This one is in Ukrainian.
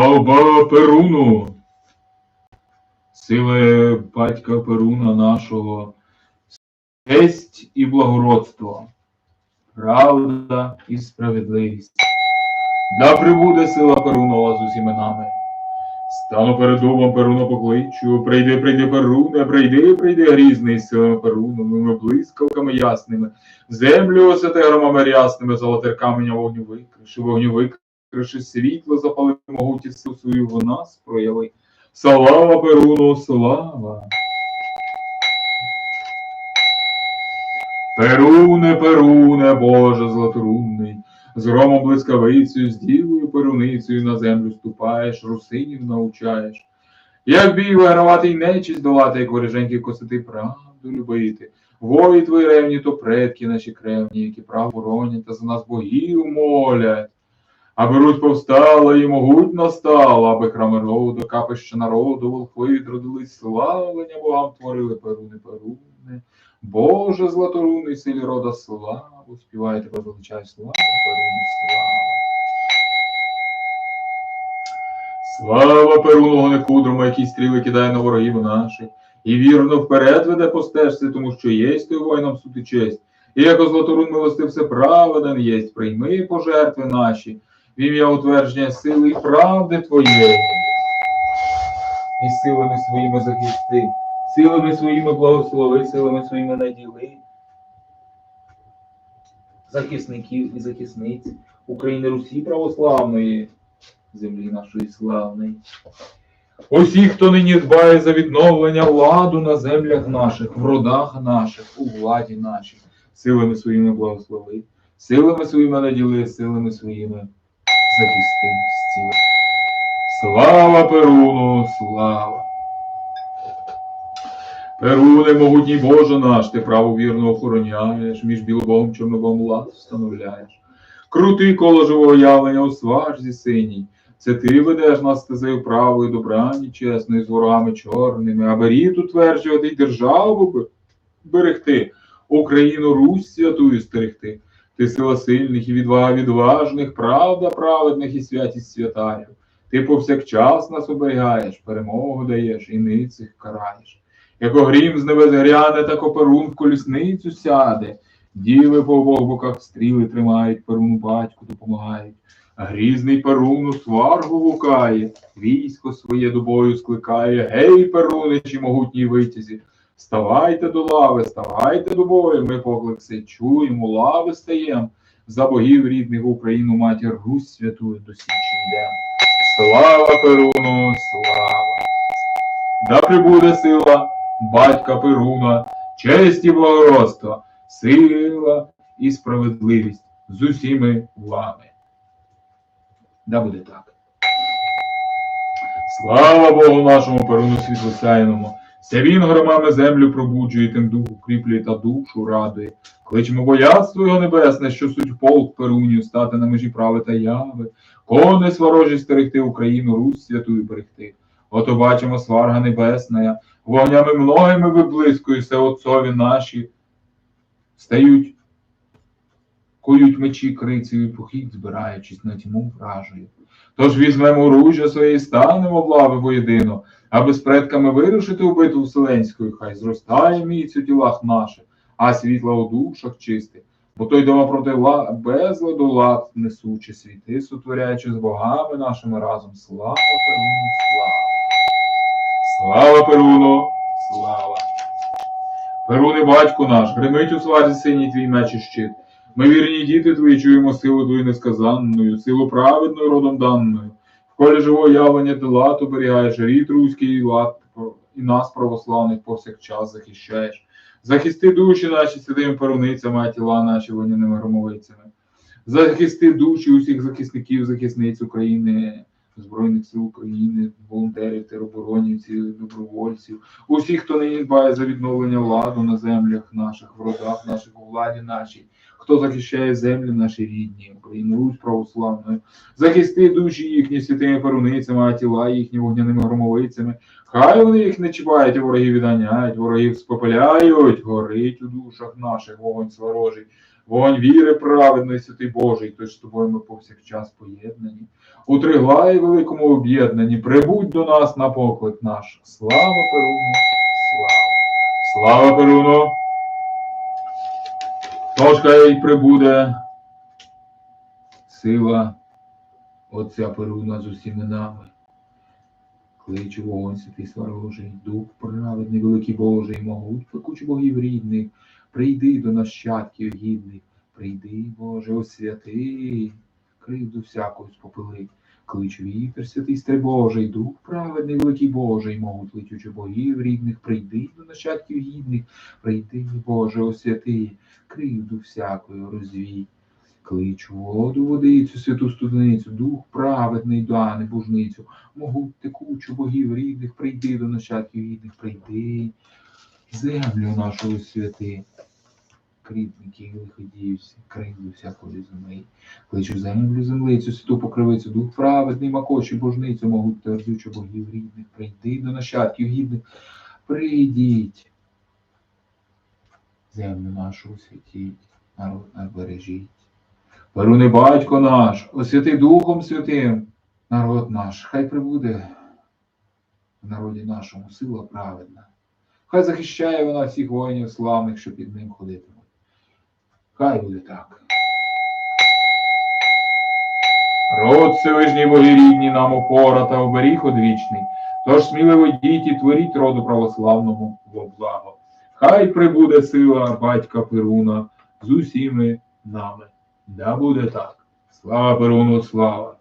Слава Перуну! Сили батька Перуна нашого, честь і благородство, правда і справедливість. Да прибуде сила Перунова з усіми нами. Стану перед домом Перуна покличу, прийди, прийди, Перуне, прийди, прийди, грізний з силами Перуновими, блискавками ясними, землю осяти громами рясними, золотих каменя вогню викриши, вогню викриши, світло запали могуті силу свою в нас прояви. Слава Перуну, слава! Перуне, Перуне, Боже златорунний, з громом блискавицею, з дівою перуницею на землю ступаєш, русинів научаєш. Як бій вигравати й нечість долати, як вороженьки косити правду любити. Вої твої ревні, то предки наші кревні, які правду боронять та за нас богів молять. Аби Русь повстала і могутно стала, аби храми роду, капище народу, волхви відродились, славлення богам творили перуни, перуни. Боже златорунний силі рода славу, співайте тебе величай слава, перуни, слава. Слава Перуну некудрому, який стріли кидає на ворогів наших, і вірно вперед веде по стежці, тому що єсть той воїнам суд і честь. І як златорун милости все праведен єсть, прийми пожертви наші, в ім'я утвердження сили і правди Твоєї. І силами своїми захисти, силами своїми благослови, силами своїми наділи. Захисників і захисниць України Русі православної, землі нашої славної. Усі, хто нині дбає за відновлення владу на землях наших, в родах наших, у владі нашій, силами своїми благослови, силами своїми наділи, силами своїми захисти стіл. Слава Перуну, слава! Перуне, могутній Боже наш, ти право вірно охороняєш, між білобом чорнобом лад встановляєш. Крутий коло живого явлення у сважзі синій. Це ти ведеш нас стезею правою, добрані, чесною, з ворогами чорними, аби рід утверджувати й державу берегти, Україну Русь святую стерегти. Ти сила сильних і відвага відважних, правда праведних і святість святарів. Ти повсякчас нас оберігаєш, перемогу даєш і ницих караєш. Як грім з небес гряне, так оперун в колісницю сяде. Діви по обох боках стріли тримають, перуну батьку допомагають. Грізний перуну сваргу гукає, військо своє до бою скликає. Гей, перуничі, могутній витязі, Ставайте до лави, ставайте до бою, ми поклик чуємо, лави стаєм. За богів рідних Україну матір Русь святую до січі йдем. Слава Перуну, слава! Да прибуде сила батька Перуна, честь і благородство, сила і справедливість з усіми вами. Да буде так. Слава Богу нашому Перуну світлосяйному! Ся він громами землю пробуджує, тим дух укріплює та душу радує. Кличемо бояцтво його небесне, що суть полк Перунів, стати на межі прави та яви, кони ворожі стерегти Україну, Русь святую берегти. Ото бачимо сварга небесна, вогнями многими виблискує все отцові наші, стають, кують мечі крицею, похід збираючись на тьму вражою. Тож візьмемо оружжя своє і станемо в лави воєдино, аби з предками вирушити у битву вселенську, хай зростає міць у тілах наших, а світла у душах чистих. Бо той дома проти безладу лад несучи світи, сотворяючи з богами нашими разом. Слава Перуну, слава! Слава Перуну, слава! Перуни, батько наш, гримить у сварзі синій твій меч і щит. Ми вірні діти твої чуємо силу твою несказанною, силу праведною родом даною. Колі живого явлення лад оберігаєш, рід руський лад, і нас, православних, повсякчас захищаєш. Захисти душі наші святими перуницями, а тіла наші вогняними громовицями. Захисти душі усіх захисників, захисниць України, Збройних сил України, волонтерів, тероборонівців, добровольців, усіх, хто нині дбає за відновлення владу на землях наших, в родах наших, у владі нашій, хто захищає землі наші рідні, Україну, Русь православною, захисти душі їхні святими перуницями, а тіла їхні вогняними громовицями. Хай вони їх не чіпають, а ворогів відганяють, ворогів спопиляють, горить у душах наших вогонь сворожий. Вогонь віри праведної, святий Божий, той з тобою ми повсякчас поєднані. У триглаї великому об'єднанні прибудь до нас на поклик наш. Слава Перуну! Слава! Слава Перуну! Тож хай прибуде сила Отця Перуна з усіми нами. Кличу вогонь святий сварожий, дух праведний, великий Божий, могуть пекуч богів рідних, прийди до нащадків гідних, прийди, Боже, освяти, кривду всяку спопили. Кличу вітер, святий стрибожий, дух праведний, великий Божий, могуть летючи богів рідних, прийди до нащадків гідних, прийди, Боже, освяти, кривду всякою розвій. Кличу воду, водицю, святу студеницю, дух праведний, дане божницю, могуть текучу богів рідних, прийди до нащадків гідних, прийди, землю нашу святи, кріпників лиходіївся, кривду всякої землі. Кличу землю, землицю, святу покривицю, дух праведний, макочі божницю, могуть твердючу богів рідних, прийди до нащадків гідних, прийдіть, землю нашу освятіть, народ наш бережіть. Перуни батько наш, освяти Духом Святим, народ наш, хай прибуде в народі нашому сила праведна. Хай захищає вона всіх воїнів славних, що під ним ходитимуть. Хай буде так. Род Всевишній боги рідні нам опора та оберіг одвічний. Тож сміливо йдіть і творіть роду православному во благо. Хай прибуде сила батька Перуна з усіми нами. Да буде так. Слава Перуну, слава!